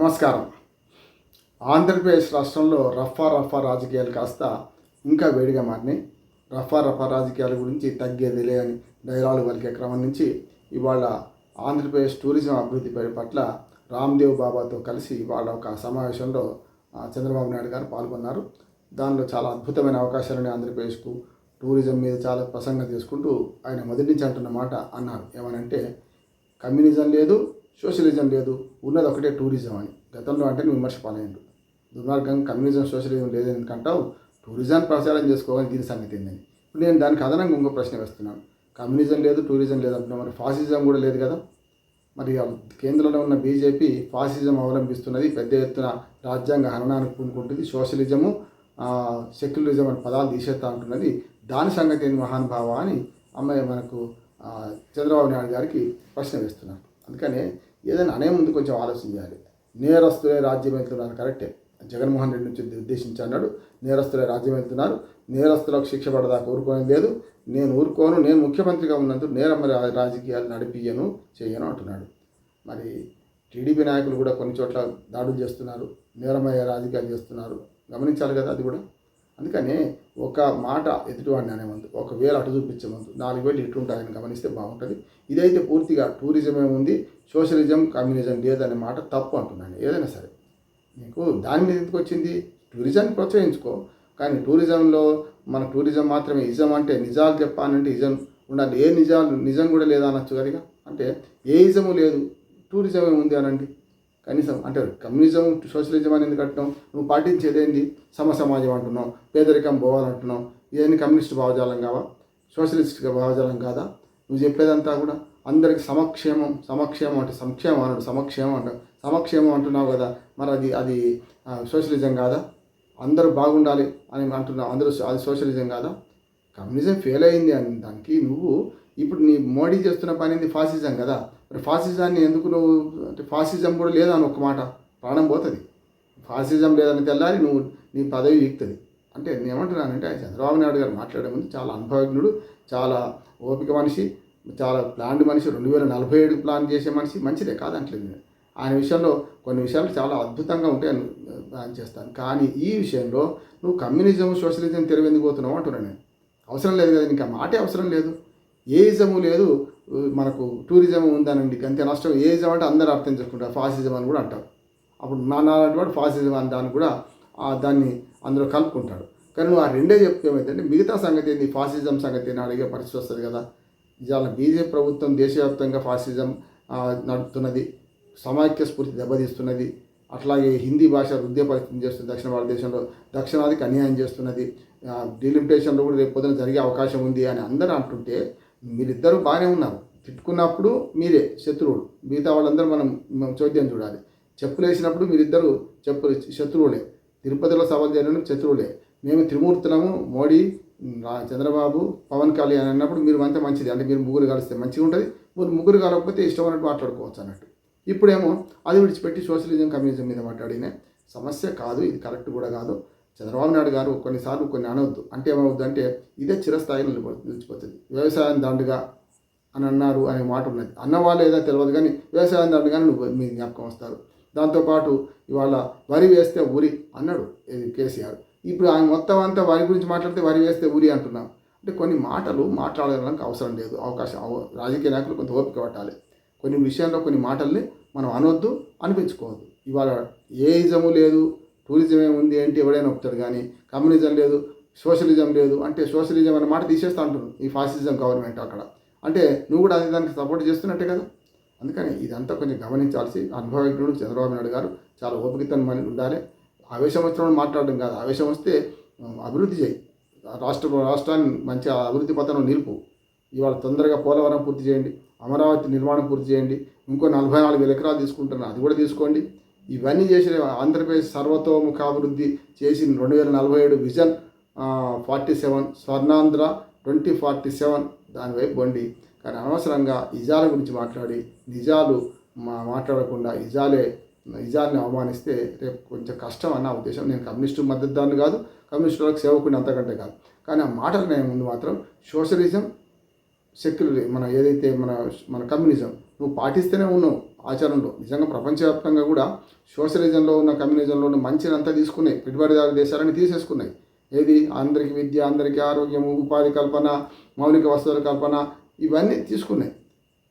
నమస్కారం. ఆంధ్రప్రదేశ్ రాష్ట్రంలో రఫా రఫా రాజకీయాలు కాస్త ఇంకా వేడిగా మారినాయి. రఫా రఫా రాజకీయాల గురించి తగ్గేదిలే అని డైలాగు పలికే క్రమం నుంచి ఇవాళ ఆంధ్రప్రదేశ్ టూరిజం అభివృద్ధి పట్ల రామ్దేవ్ బాబాతో కలిసి ఇవాళ ఒక సమావేశంలో చంద్రబాబు నాయుడు గారు పాల్గొన్నారు. దానిలో చాలా అద్భుతమైన అవకాశాలని ఆంధ్రప్రదేశ్కు. టూరిజం మీద చాలా ప్రసంగం చేసుకుంటూ ఆయన మొదటి నుంచి అంటున్న మాట అన్నారు. ఏమనంటే కమ్యూనిజం లేదు సోషలిజం లేదు ఉన్నది ఒకటే టూరిజం అని. గతంలో అంటే నువ్వు విమర్శ పాలైండు దుర్మార్గం కమ్యూనిజం సోషలిజం లేదని ఎందుకంటావు? టూరిజం ప్రచారం చేసుకోవాలని దీని సంగతి ఏందని. ఇప్పుడు నేను దానికి అదనంగా ఇంకో ప్రశ్న వేస్తున్నాను. కమ్యూనిజం లేదు టూరిజం లేదు అంటున్నాం మరి ఫాసిజం కూడా లేదు కదా? మరి కేంద్రంలో ఉన్న బీజేపీ ఫాసిజం అవలంబిస్తున్నది పెద్ద ఎత్తున రాజ్యాంగ హననానికి పూనుకుంటుంది. సోషలిజము సెక్యులరిజం అనే పదాలు తీసేస్తా అంటున్నది దాని సంగతి ఏంది మహానుభావ అని అమ్మాయి మనకు చంద్రబాబు నాయుడు గారికి ప్రశ్న వేస్తున్నాను అందుకనే ఏదైనా అనే ముందు కొంచెం ఆలోచన చేయాలి. నేరస్తులే రాజ్యం వెళ్తున్నారు కరెక్టే. జగన్మోహన్ రెడ్డి నుంచి ఉద్దేశించి అన్నాడు నేరస్తులే రాజ్యం వెళ్తున్నారు నేరస్తులకు శిక్ష పడదా కోరుకోవడం లేదు. నేను ఊరుకోను నేను ముఖ్యమంత్రిగా ఉన్నందుకు నేరం రాజకీయాలు నడిపియను చేయను అంటున్నాడు. మరి టీడీపీ నాయకులు కూడా కొన్ని చోట్ల దాడులు చేస్తున్నారు నేరమయ్యే రాజకీయాలు చేస్తున్నారు. గమనించాలి కదా అది కూడా. అందుకని ఒక మాట ఎదుటివాడిని అనే ముందు ఒకవేళ అటు చూపించే ముందు నాలుగు వేలు ఇటుంటాయని గమనిస్తే బాగుంటుంది. ఇదైతే పూర్తిగా టూరిజమే ఉంది సోషలిజం కమ్యూనిజం లేదనే మాట తప్పు అంటున్నాను ఏదైనా సరే. నీకు దాని మీద ఎందుకు వచ్చింది? టూరిజాన్ని ప్రోత్సహించుకో కానీ టూరిజంలో మన టూరిజం మాత్రమే ఇజం అంటే నిజాలు చెప్పానంటే ఇజం ఉండాలి. ఏ నిజాలు నిజం కూడా లేదా అనొచ్చు కనుక అంటే ఏ ఇజము లేదు టూరిజమే ఉంది అనండి. కనీసం అంటే కమ్యూనిజం సోషలిజం అని ఎందుకు నువ్వు పాటించేదేంది? సమ సమాజం అంటున్నావు పేదరికం పోవాలంటున్నావు ఇదేంటి కమ్యూనిస్ట్ భావజాలం కావా? సోషలిస్ట్ భావజాలం కాదా? నువ్వు చెప్పేదంతా కూడా అందరికి సమక్షేమం సమక్షేమం అంటే సంక్షేమం అన్నాడు సమక్షేమం అంట సమక్షేమం అంటున్నావు కదా మరి అది అది సోషలిజం కాదా? అందరూ బాగుండాలి అని అంటున్నావు అందరూ అది సోషలిజం కాదా? కమ్యూనిజం ఫెయిల్ అయింది అని దానికి నువ్వు ఇప్పుడు నీ మోడీ చేస్తున్న పని ఫాసిజం కదా. మరి ఫాసిజాన్ని ఎందుకు నువ్వు అంటే ఫాసిజం కూడా లేదా అని ఒక మాట ప్రాణం పోతుంది. ఫాసిజం లేదని తెల్లారి నువ్వు నీ పదవి వీక్తుంది. అంటే నేను ఏమంటున్నానంటే ఆయన చంద్రబాబు నాయుడు గారు మాట్లాడే ముందు చాలా అనుభవజ్ఞుడు చాలా ఓపిక మనిషి చాలా ప్లాన్డ్ మనిషి రెండు వేల నలభై ఏడు ప్లాన్ చేసే మనిషి మంచిదే కాదంటలేదు నేను. ఆయన విషయంలో కొన్ని విషయాలు చాలా అద్భుతంగా ఉంటాయి అని ప్లాన్ చేస్తాను. కానీ ఈ విషయంలో నువ్వు కమ్యూనిజం సోషలిజం తెరవెందుకు పోతున్నావు అంటున్నాను నేను. అవసరం లేదు కదా ఇంకా మాటే అవసరం లేదు. ఏ ఇజము లేదు మనకు టూరిజం ఉందనండి. అంతే నష్టం. ఏజం అంటే అందరూ అర్థం చేసుకుంటారు. ఫాసిజం అని కూడా అంటారు. అప్పుడు నా నాలాంటి వాడు ఫాసిజం అని దాన్ని కూడా దాన్ని అందులో కలుపుకుంటాడు. కానీ నువ్వు ఆ రెండే చెప్తే ఏమైందంటే మిగతా సంగతి ఏంది? ఫాసిజం సంగతి ఏంది? అడిగే పరిస్థితి వస్తుంది కదా. ఇవాళ బీజేపీ ప్రభుత్వం దేశవ్యాప్తంగా ఫాసిజం నడుపుతున్నది. సమాఖ్య స్ఫూర్తి దెబ్బతీస్తున్నది. అట్లాగే హిందీ భాష వృద్ధి పరిస్థితి చేస్తుంది దక్షిణ భారతదేశంలో. దక్షిణాదికి అన్యాయం చేస్తున్నది. డిలిమిటేషన్లో కూడా రేపు పొద్దున జరిగే అవకాశం ఉంది అని అందరూ అంటుంటే మీరిద్దరూ బాగానే ఉన్నారు. తిట్టుకున్నప్పుడు మీరే శత్రువులు. మిగతా వాళ్ళందరూ మనం చోద్యం చూడాలి. చెప్పులు వేసినప్పుడు మీరిద్దరూ చెప్పులు శత్రువులే. తిరుపతిలో సవాల్ చేయడం శత్రువులే. మేము త్రిమూర్తులము మోడీ రా- చంద్రబాబు పవన్ కళ్యాణ్ అన్నప్పుడు మీరు అంతా మంచిది. అంటే మీరు ముగ్గురు కలిస్తే మంచిగా ఉంటుంది. మీరు ముగ్గురు కలగకపోతే ఇష్టం అన్నట్టు మాట్లాడుకోవచ్చు అన్నట్టు. ఇప్పుడేమో అది విడిచిపెట్టి సోషలిజం కమ్యూనిజం మీద మాట్లాడిన సమస్య కాదు. ఇది కరెక్ట్ కూడా కాదు. చంద్రబాబు నాయుడు గారు కొన్నిసార్లు కొన్ని అనవద్దు అంటే ఏమవుద్దు అంటే ఇదే చిరస్థాయిలో నిలిచిపోతుంది. వ్యవసాయం దండుగా అని అన్నారు అనే మాట ఉన్నది. అన్నవాళ్ళు ఏదో తెలియదు కానీ వ్యవసాయం దండుగానే నువ్వు మీ జ్ఞాపకం వస్తారు. దాంతోపాటు ఇవాళ వరి వేస్తే ఊరి అన్నాడు కేసీఆర్. ఇప్పుడు ఆయన మొత్తం అంతా వరి గురించి మాట్లాడితే వరి వేస్తే ఊరి అంటున్నాం. అంటే కొన్ని మాటలు మాట్లాడడానికి అవసరం లేదు. అవకాశం రాజకీయ నాయకులు కొంత ఓపిక పట్టాలి. కొన్ని విషయాల్లో కొన్ని మాటల్ని మనం అనొద్దు అనిపించుకోవద్దు. ఇవాళ ఏ ఇజము లేదు. టూరిజం ఏముంది ఏంటి ఎవడైనా ఒప్పుతాడు కానీ కమ్యూనిజం లేదు సోషలిజం లేదు అంటే సోషలిజం అనే మాట తీసేస్తా ఈ ఫాసిజం గవర్నమెంట్ అక్కడ. అంటే నువ్వు కూడా అది దానికి సపోర్ట్ చేస్తున్నట్టే కదా. అందుకని ఇదంతా కొంచెం గమనించాల్సి అనుభవజ్ఞుడు చంద్రబాబు నాయుడు గారు చాలా ఓపికతో మనకి ఉండాలి. ఆవేశం వచ్చినప్పుడు మాట్లాడడం కాదు. ఆవేశం వస్తే అభివృద్ధి చేయి. రాష్ట్ర రాష్ట్రాన్ని మంచి అభివృద్ధి పథకం నిలుపు. ఇవాళ తొందరగా పోలవరం పూర్తి చేయండి అమరావతి నిర్మాణం పూర్తి చేయండి ఇంకో నలభై నాలుగు వేల ఎకరాలు తీసుకుంటున్నారు అది కూడా తీసుకోండి. ఇవన్నీ చేసిన ఆంధ్రప్రదేశ్ సర్వతోముఖాభివృద్ధి చేసి రెండు వేల నలభై ఏడు vision forty seven Swarnandhra twenty forty seven దానివైపు బండి. కానీ అనవసరంగా ఇజాల గురించి మాట్లాడి నిజాలు మా మాట్లాడకుండా ఇజాలే నిజాన్ని అవమానిస్తే రేపు కొంచెం కష్టం అన్న ఉద్దేశం. నేను కమ్యూనిస్టు మద్దతుదారుని కాదు కమ్యూనిస్టులకు సేవకుని అంతకంటే కాదు. కానీ ఆ మాటలు నేను ముందు మాత్రం సోషలిజం సెక్యులర్ మన ఏదైతే మన మన కమ్యూనిజం నువ్వు పాటిస్తూనే ఉన్నావు. ఆచరణలో. నిజంగా ప్రపంచవ్యాప్తంగా కూడా సోషలిజంలో ఉన్న కమ్యూనిజంలో ఉన్న మంచినంతా తీసుకున్నాయి. పెట్టుబడిదారు దేశాలని తీసేసుకున్నాయి. ఏది? అందరికీ విద్య అందరికీ ఆరోగ్యం ఉపాధి కల్పన మౌలిక వసతుల కల్పన ఇవన్నీ తీసుకున్నాయి.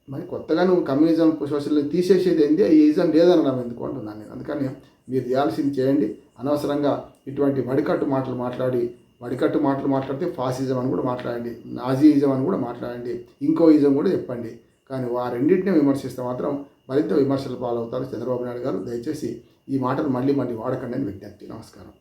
మరి కొత్తగా నువ్వు కమ్యూనిజం సోషలిజం తీసేసేది ఏంది? ఈ ఇజం లేదనడం ఎందుకు అంటున్నాను నేను. అందుకని మీరు చేయాల్సింది చేయండి. అనవసరంగా ఇటువంటి వడికట్టు మాటలు మాట్లాడి వడికట్టు మాటలు మాట్లాడితే ఫాసిజం అని కూడా మాట్లాడండి. నాజీయిజం అని కూడా మాట్లాడండి. ఇంకో ఇజం కూడా చెప్పండి. కానీ ఆ రెండింటిని విమర్శిస్తే మాత్రం మరింత విమర్శలు పాలవుతారు చంద్రబాబు నాయుడు గారు. దయచేసి ఈ మాటలు మళ్ళీ మళ్ళీ వాడకండి అని విజ్ఞప్తి. నమస్కారం.